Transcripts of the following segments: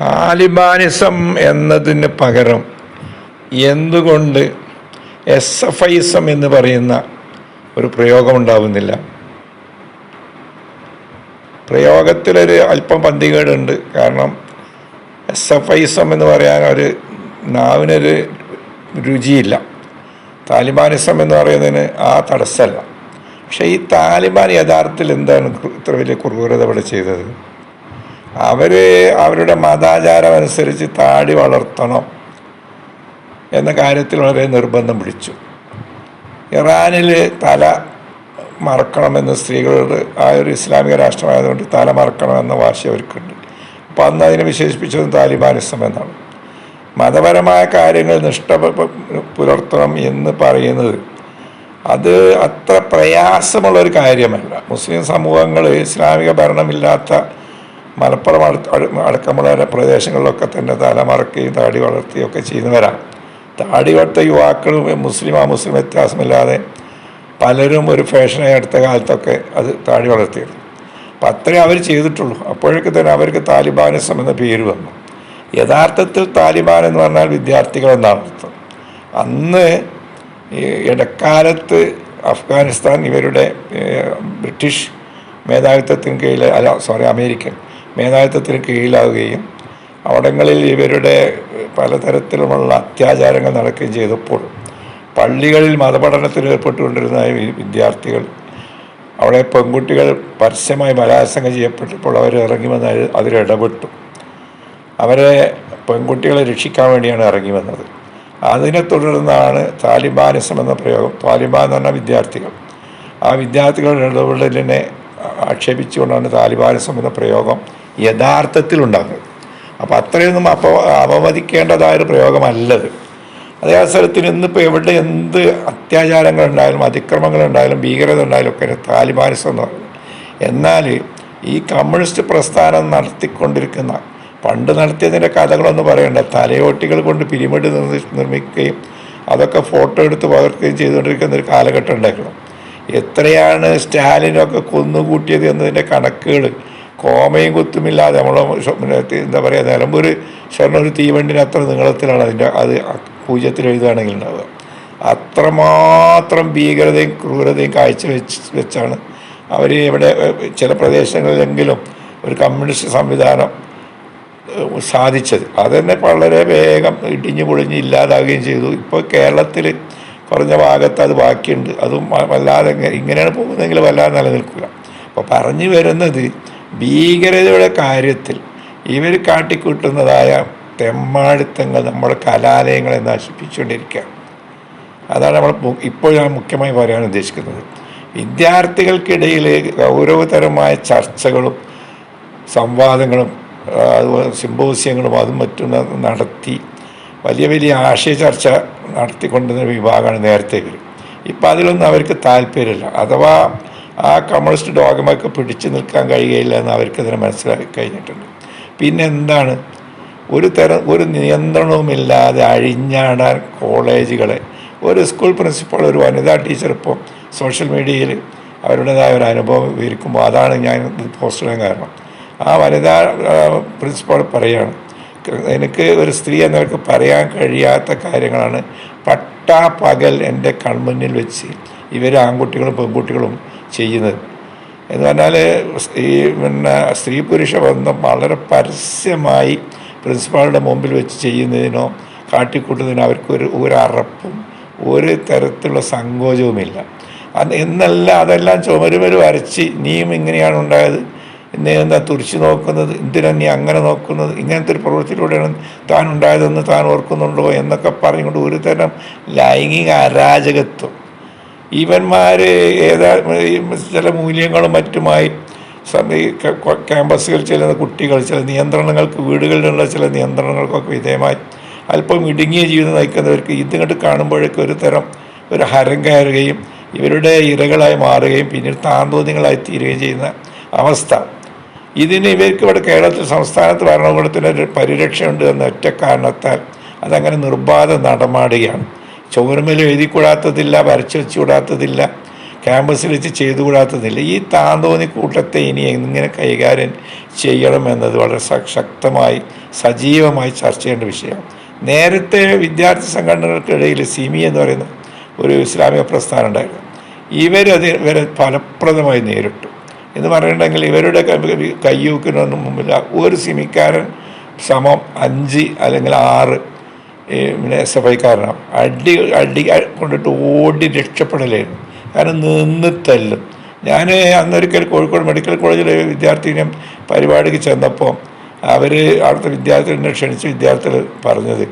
Talibanism എന്നതിന് പകരം എന്തുകൊണ്ട് എസ് എഫ് ഐസം എന്ന് പറയുന്ന ഒരു പ്രയോഗം ഉണ്ടാവുന്നില്ല പ്രയോഗത്തിലൊരു അല്പം പന്തികേടുണ്ട്. കാരണം എസ് എഫ് ഐസം എന്ന് പറയാൻ ഒരു നാവിനൊരു രുചിയില്ല. താലിബാനിസം എന്ന് പറയുന്നതിന് ആ തടസ്സമല്ല. പക്ഷേ ഈ താലിബാൻ യഥാർത്ഥത്തിൽ എന്താണ് ഇത്ര വലിയ ക്രൂരത ഇവിടെ ചെയ്തത്? അവർ അവരുടെ മതാചാരം അനുസരിച്ച് താടി വളർത്തണം എന്ന കാര്യത്തിൽ വളരെ നിർബന്ധം പിടിച്ചു. ഇറാനിൽ തല മറക്കണമെന്ന് സ്ത്രീകളോട് ആ ഒരു ഇസ്ലാമിക രാഷ്ട്രമായതുകൊണ്ട് തല മറക്കണമെന്ന വാശി അവർക്കുണ്ട്. അപ്പം അന്ന് അതിനെ വിശേഷിപ്പിച്ചത് താലിബാനിസം എന്നാണ്. മതപരമായ കാര്യങ്ങൾ നിഷ്ഠ പുലർത്തണം എന്ന് പറയുന്നത് അത് അത്ര പ്രയാസമുള്ളൊരു കാര്യമല്ല. മുസ്ലിം സമൂഹങ്ങൾ ഇസ്ലാമിക ഭരണമില്ലാത്ത മലപ്പുറം അടക്കമുള്ള പ്രദേശങ്ങളിലൊക്കെ തന്നെ തലമറക്കുകയും താടി വളർത്തുകയും ഒക്കെ ചെയ്യുന്നവരാണ്. താടി വളർത്ത യുവാക്കൾ മുസ്ലിം ആ മുസ്ലിം വ്യത്യാസമില്ലാതെ പലരും ഒരു ഫാഷനായി അടുത്ത കാലത്തൊക്കെ അത് താടി വളർത്തിയിരുന്നു അപ്പം അത്രേ അവർ ചെയ്തിട്ടുള്ളൂ. അപ്പോഴൊക്കെ തന്നെ അവർക്ക് താലിബാനിസം എന്ന പേര് വന്നു. യഥാർത്ഥത്തിൽ താലിബാൻ എന്ന് പറഞ്ഞാൽ വിദ്യാർത്ഥികൾ എന്നാണ് അർത്ഥം. അന്ന് ഇടക്കാലത്ത് അഫ്ഗാനിസ്ഥാൻ ഇവരുടെ ബ്രിട്ടീഷ് മേധാവിത്വത്തിന് കീഴിൽ അല്ല സോറി അമേരിക്കൻ മേധാവിത്വത്തിന് കീഴിലാവുകയും അവിടങ്ങളിൽ ഇവരുടെ പലതരത്തിലുമുള്ള അത്യാചാരങ്ങൾ നടക്കുകയും ചെയ്തപ്പോൾ പള്ളികളിൽ മതപഠനത്തിൽ ഏർപ്പെട്ടുകൊണ്ടിരുന്ന വിദ്യാർത്ഥികൾ അവിടെ പെൺകുട്ടികൾ പരസ്യമായി ബലാത്സംഗം ചെയ്യപ്പെട്ടപ്പോൾ അവർ ഇറങ്ങി വന്ന് അതിലിടപെട്ടു അവരെ പെൺകുട്ടികളെ രക്ഷിക്കാൻ വേണ്ടിയാണ് ഇറങ്ങി വന്നത്. അതിനെ തുടർന്നാണ് താലിബാനിസം എന്ന പ്രയോഗം താലിബാൻ എന്ന് പറഞ്ഞ വിദ്യാർത്ഥികൾ. ആ വിദ്യാർത്ഥികളുടെ ഇടപെടലിനെ ആക്ഷേപിച്ചുകൊണ്ടാണ് താലിബാനിസം എന്ന പ്രയോഗം യഥാർത്ഥത്തിലുണ്ടാകുന്നത് അപ്പോൾ അത്രയൊന്നും അപ്പോൾ അപമതിക്കേണ്ടതായൊരു പ്രയോഗമല്ലത്. അതേ അവസരത്തിൽ ഇന്നിപ്പോൾ എവിടെ എന്ത് അത്യാചാരങ്ങളുണ്ടായാലും അതിക്രമങ്ങളുണ്ടായാലും ഭീകരത ഉണ്ടായാലും ഒക്കെ താലിബാനിസം എന്ന് പറയുന്നത് എന്നാൽ ഈ കമ്മ്യൂണിസ്റ്റ് പ്രസ്ഥാനം നടത്തിക്കൊണ്ടിരിക്കുന്ന പണ്ട് നടത്തിയതിന്റെ കഥകളൊന്നും പറയണ്ട തലയോട്ടികൾ കൊണ്ട് പിരിമിഡ് നിർമ്മിക്കുകയും അതൊക്കെ ഫോട്ടോ എടുത്ത് പകർത്തുകയും ചെയ്തുകൊണ്ടിരിക്കുന്ന ഒരു കാലഘട്ടം ഉണ്ടായിരുന്നു. എത്രയാണ് സ്റ്റാലിനൊക്കെ കൊന്നുകൂട്ടിയത് എന്നതിന്റെ കണക്കുകൾ കോമയും കുത്തുമില്ലാതെ നമ്മളെ എന്താ പറയുക നിലമ്പൂർ ഷൊർണൂർ തീവണ്ടിന് അത്ര നീളത്തിലാണ് അതിന്റെ അത് പൂജ്യത്തിൽ എഴുതുകയാണെങ്കിൽ ഉണ്ടാവുക. അത്രമാത്രം ഭീകരതയും ക്രൂരതയും കാഴ്ച വെച്ച് വെച്ചാണ് അവർ ഇവിടെ ചില പ്രദേശങ്ങളിലെങ്കിലും ഒരു കമ്മ്യൂണിസ്റ്റ് സംവിധാനം സാധിച്ചത്. അതന്നെ വളരെ വേഗം ഇടിഞ്ഞു പൊളിഞ്ഞ് ഇല്ലാതാവുകയും ചെയ്തു. ഇപ്പോൾ കേരളത്തിൽ കുറഞ്ഞ ഭാഗത്ത് അത് ബാക്കിയുണ്ട്. അതും വല്ലാതെ ഇങ്ങനെയാണ് പോകുന്നതെങ്കിൽ വല്ലാതെ നിലനിൽക്കുക അപ്പോൾ പറഞ്ഞു വരുന്നത് ഭീകരതയുടെ കാര്യത്തിൽ ഇവർ കാട്ടിക്കൂട്ടുന്നതായ തെമ്മാടിത്തങ്ങൾ നമ്മുടെ കലാലയങ്ങളെ നശിപ്പിച്ചുകൊണ്ടിരിക്കുക. അതാണ് നമ്മൾ ഇപ്പോൾ ഞാൻ മുഖ്യമായി പറയാൻ ഉദ്ദേശിക്കുന്നത്. വിദ്യാർത്ഥികൾക്കിടയിൽ ഗൗരവതരമായ ചർച്ചകളും സംവാദങ്ങളും അതുപോലെ സിമ്പോസിയങ്ങളും അതും മറ്റും നടത്തി വലിയ വലിയ ആശയ ചർച്ച നടത്തിക്കൊണ്ടിരുന്ന വിഭാഗമാണ് നേരത്തെ ഇവർ ഇപ്പം അതിലൊന്നും അവർക്ക് താല്പര്യമില്ല. അഥവാ ആ കമ്മ്യൂണിസ്റ്റ് ഡോഗമൊക്കെ പിടിച്ചു നിൽക്കാൻ കഴിയുകയില്ല എന്ന് അവർക്ക് മനസ്സിലാക്കി കഴിഞ്ഞിട്ടുണ്ട്. പിന്നെ എന്താണ്? ഒരു തരം ഒരു നിയന്ത്രണവുമില്ലാതെ അഴിഞ്ഞാടാൻ കോളേജുകളെ. ഒരു സ്കൂൾ പ്രിൻസിപ്പൾ ഒരു വനിതാ ടീച്ചർ ഇപ്പോൾ സോഷ്യൽ മീഡിയയിൽ അവരുടേതായ ഒരു അനുഭവം വിവരിക്കുമ്പോൾ അതാണ് ഞാൻ പോസ്റ്റ് ചെയ്യാൻ കാരണം. ആ വനിതാ പ്രിൻസിപ്പൾ പറയുകയാണ് എനിക്ക് ഒരു സ്ത്രീ എന്നവർക്ക് പറയാൻ കഴിയാത്ത കാര്യങ്ങളാണ് പട്ടാ പകൽ എന്റെ കൺമുന്നിൽ വെച്ച് ഇവർ ആൺകുട്ടികളും പെൺകുട്ടികളും ചെയ്യുന്നത്. എന്ന് പറഞ്ഞാൽ ഈ പിന്നെ സ്ത്രീ പുരുഷ ബന്ധം വളരെ പരസ്യമായി പ്രിൻസിപ്പാളുടെ മുമ്പിൽ വെച്ച് ചെയ്യുന്നതിനോ കാട്ടിക്കൂട്ടുന്നതിനോ അവർക്ക് ഒരു ഒരു അറപ്പും ഒരു തരത്തിലുള്ള സങ്കോചവുമില്ല. അത് എന്നല്ല അതെല്ലാം ചുമരുമര് വരച്ച് നീയും ഇങ്ങനെയാണ് ഉണ്ടായത്. നീ എന്താ തുറിച്ച് നോക്കുന്നത്? എന്തിനാ നീ അങ്ങനെ നോക്കുന്നത്? ഇങ്ങനത്തെ ഒരു പ്രവൃത്തിയിലൂടെയാണ് താൻ ഉണ്ടായതെന്ന് താൻ ഓർക്കുന്നുണ്ടോ? എന്നൊക്കെ പറഞ്ഞുകൊണ്ട് ഒരു തരം ലൈംഗിക അരാജകത്വം ഇവന്മാർ ഏതാ ചില മൂല്യങ്ങളും മറ്റുമായി ക്യാമ്പസുകളിൽ ചെല്ലുന്ന കുട്ടികൾ ചില നിയന്ത്രണങ്ങൾക്ക് വീടുകളിലുള്ള ചില നിയന്ത്രണങ്ങൾക്കൊക്കെ വിധേയമായി അല്പം ഇടുങ്ങിയ ജീവിതം നയിക്കുന്നവർക്ക് ഇതിങ്ങോട്ട് കാണുമ്പോഴേക്കും ഒരു തരം ഒരു ഹരം കയറുകയും ഇവരുടെ ഇരകളായി മാറുകയും പിന്നീട് താന്തോന്യങ്ങളായി തീരുകയും ചെയ്യുന്ന അവസ്ഥ. ഇതിന് ഇവർക്ക് ഇവിടെ കേരളത്തിൽ സംസ്ഥാനത്ത് ഭരണകൂടത്തിന്റെ പരിരക്ഷയുണ്ട് എന്ന ഒറ്റ കാരണത്താൽ അതങ്ങനെ നിർബാധം നടമാടുകയാണ്. ചുവരുമേൽ എഴുതിക്കൂടാത്തതില്ല വരച്ചു വെച്ചുകൂടാത്തതില്ല ക്യാമ്പസിൽ വെച്ച് ചെയ്തുകൂടാത്തതില്ല. ഈ താന്തോന്നി കൂട്ടത്തെ ഇനി എങ്ങനെ കൈകാര്യം ചെയ്യണം എന്നത് വളരെ ശക്തമായി സജീവമായി ചർച്ച ചെയ്യേണ്ട വിഷയമാണ് നേരത്തെ വിദ്യാർത്ഥി സംഘടനകൾക്കിടയിൽ സിമി എന്ന് പറയുന്ന ഒരു ഇസ്ലാമിക പ്രസ്ഥാനം ഉണ്ടായിരുന്നു. ഇവരത് ഇവരെ ഫലപ്രദമായി നേരിട്ടു. എന്ന് പറയുന്നുണ്ടെങ്കിൽ ഇവരുടെ കൈയൂക്കിനൊന്നും മുമ്പിൽ ഒരു സിമിക്കാരൻ സമം അഞ്ച് അല്ലെങ്കിൽ ആറ് ഈ പിന്നെ എസ് എഫ് ഐക്കാരനാണ് അടി അടി കൊണ്ടിട്ട് ഓടി രക്ഷപ്പെടലായിരുന്നു. കാരണം നിന്ന് തല്ലും ഞാൻ അന്നൊരിക്കൽ കോഴിക്കോട് മെഡിക്കൽ കോളേജിലെ വിദ്യാർത്ഥിനെ പരിപാടിക്ക് ചെന്നപ്പോൾ അവർ അവിടുത്തെ വിദ്യാർത്ഥികളെ ക്ഷണിച്ച വിദ്യാർത്ഥികൾ പറഞ്ഞത്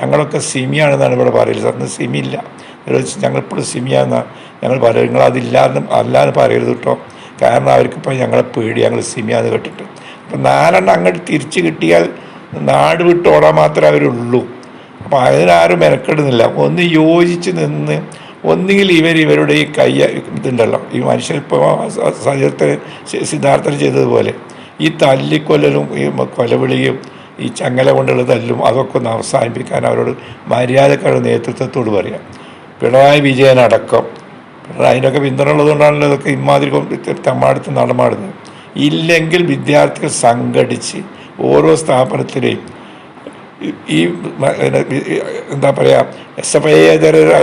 ഞങ്ങളൊക്കെ സിമിയാണെന്നാണ് ഇവിടെ പറയുന്നത് സാറിന് സിമി ഇല്ല ഇവർ വെച്ച് ഞങ്ങളിപ്പോഴും സിമിയാണെന്നാണ് ഞങ്ങൾ പറയുന്നത് നിങ്ങൾ അതില്ലാന്ന് അല്ലാന്ന് പറയരുത് കേട്ടോ കാരണം അവർക്കിപ്പോൾ ഞങ്ങളെ പേടി. ഞങ്ങൾ സിമിയാന്ന് കേട്ടിട്ട്. അപ്പം നാലെണ്ണം അങ്ങോട്ട് തിരിച്ച് കിട്ടിയാൽ നാട് വിട്ട് ഓടാൻ മാത്രമേ അവരുള്ളൂ. അപ്പോൾ അതിനാരും മെനക്കെടുന്നില്ല. ഒന്ന് യോജിച്ച് നിന്ന് ഒന്നുകിൽ ഇവർ ഇവരുടെ ഈ കയ്യ ഇതുണ്ടല്ലോ. ഈ മനുഷ്യൻ ഇപ്പോൾ സജീവത്തിന് സിദ്ധാർത്ഥൻ ചെയ്തതുപോലെ ഈ തല്ലിക്കൊല്ലലും ഈ കൊലവിളിയും ഈ ചങ്ങല കൊണ്ടുള്ള തല്ലും അതൊക്കെ ഒന്ന് അവസാനിപ്പിക്കാൻ അവരോട് മര്യാദക്കാരുടെ നേതൃത്വത്തോട് പറയാം. പിണറായി വിജയൻ അടക്കം. പിണറായിനൊക്കെ പിന്തുണ ഉള്ളതുകൊണ്ടാണല്ലോ ഇതൊക്കെ ഇമാതിരി തമ്മാടുത്ത് നടമാടുന്നത്. ഇല്ലെങ്കിൽ വിദ്യാർത്ഥികൾ സംഘടിച്ച് ഓരോ സ്ഥാപനത്തിലെയും ഈ- എന്താ പറയുക എസ് എഫ് ഐ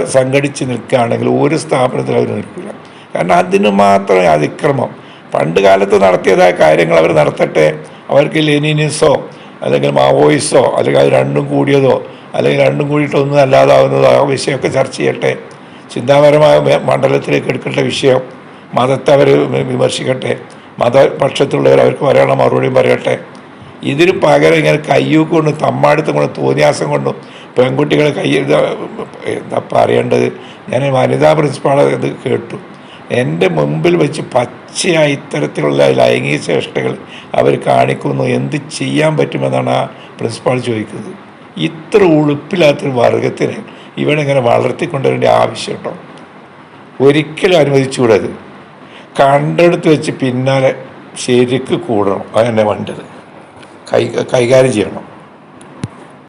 സംഘടിച്ച് നിൽക്കുകയാണെങ്കിൽ ഒരു സ്ഥാപനത്തിൽ അവർ നിൽക്കില്ല. കാരണം അതിന് മാത്രമേ അതിക്രമം. പണ്ട് കാലത്ത് നടത്തിയതായ കാര്യങ്ങൾ അവർ നടത്തട്ടെ. അവർക്ക് ലെനിനിസോ അല്ലെങ്കിൽ മാവോയിസോ അല്ലെങ്കിൽ അത് രണ്ടും കൂടിയതോ അല്ലെങ്കിൽ രണ്ടും കൂടിയിട്ടൊന്നും അല്ലാതാവുന്നതോ ആ വിഷയമൊക്കെ ചർച്ച ചെയ്യട്ടെ. ചിന്താപരമായ മണ്ഡലത്തിലേക്ക് എടുക്കേണ്ട വിഷയം മതത്തെ അവർ വിമർശിക്കട്ടെ. മതപക്ഷത്തുള്ളവർ അവർക്ക് പറയണം മറുപടിയും പറയട്ടെ. ഇതിന് പകരം ഇങ്ങനെ കയ്യൂക്ക് കൊണ്ടും തമ്മാടുത്തും കൊണ്ടും തോന്നിയാസം കൊണ്ടും പെൺകുട്ടികളെ കൈ ഇത് എന്താ പറയേണ്ടത്? ഞാൻ വനിതാ പ്രിൻസിപ്പാളെ ഇത് കേട്ടു. എന്റെ മുമ്പിൽ വെച്ച് പച്ചയായി ഇത്തരത്തിലുള്ള ലൈംഗിക ചേഷ്ടകൾ അവർ കാണിക്കുന്നു. എന്ത് ചെയ്യാൻ പറ്റുമെന്നാണ് ആ പ്രിൻസിപ്പാൾ ചോദിക്കുന്നത്. ഇത്ര ഉളുപ്പില്ലാത്തൊരു വർഗത്തിനെ ഇവനിങ്ങനെ വളർത്തിക്കൊണ്ടുവരേണ്ട ആവശ്യമുണ്ടോ ഒരിക്കലും അനുവദിച്ചുകൂടത് കണ്ടെടുത്ത് വെച്ച് പിന്നാലെ ശരിക്ക് കൂടണം. അതന്നെ വേണ്ടത്. കൈകാര്യം ചെയ്യണം.